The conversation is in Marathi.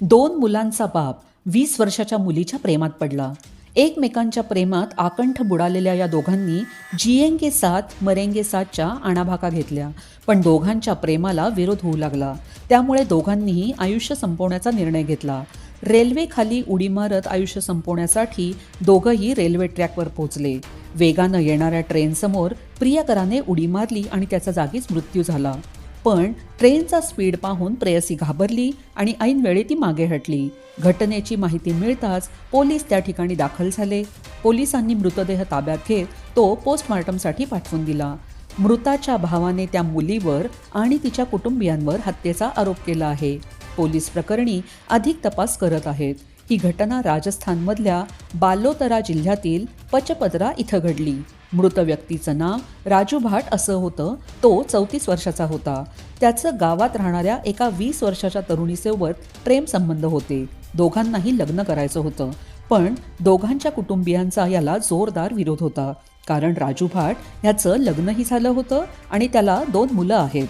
दोन मुलांचा बाप वीस वर्षाच्या मुलीच्या प्रेमात पडला. एकमेकांच्या प्रेमात आकंठ बुडालेल्या या दोघांनी जिएंगे साथ मरेंगे साथच्या आणाभाका घेतल्या. पण दोघांच्या प्रेमाला विरोध होऊ लागला. त्यामुळे दोघांनीही आयुष्य संपवण्याचा निर्णय घेतला. रेल्वेखाली उडी मारत आयुष्य संपवण्यासाठी दोघंही रेल्वे ट्रॅकवर पोहोचले. वेगानं येणाऱ्या ट्रेनसमोर प्रियकराने उडी मारली आणि त्याचा जागीच मृत्यू झाला. पण ट्रेनचा स्पीड पाहून प्रेयसी घाबरली आणि ऐनवेळी ती मागे हटली. घटनेची माहिती मिळताच पोलीस त्या ठिकाणी दाखल झाले. पोलिसांनी मृतदेह ताब्यात घेत तो पोस्टमॉर्टमसाठी पाठवून दिला. मृताच्या भावाने त्या मुलीवर आणि तिच्या कुटुंबियांवर हत्येचा आरोप केला आहे. पोलीस प्रकरणी अधिक तपास करत आहेत. ही घटना राजस्थानमधल्या बालोतरा जिल्ह्यातील पचपदरा इथं घडली. मृत व्यक्तीचं नाव राजू भाट असं होतं तो चौतीस वर्षाचा होता. त्याचं गावात राहणाऱ्या एका वीस वर्षाच्या तरुणीसोबत प्रेम संबंध होते. दोघांनाही लग्न करायचं होतं पण दोघांच्या कुटुंबियांचा याला जोरदार विरोध होता. कारण राजू भाट ह्याचं लग्नही झालं होतं आणि त्याला दोन मुलं आहेत.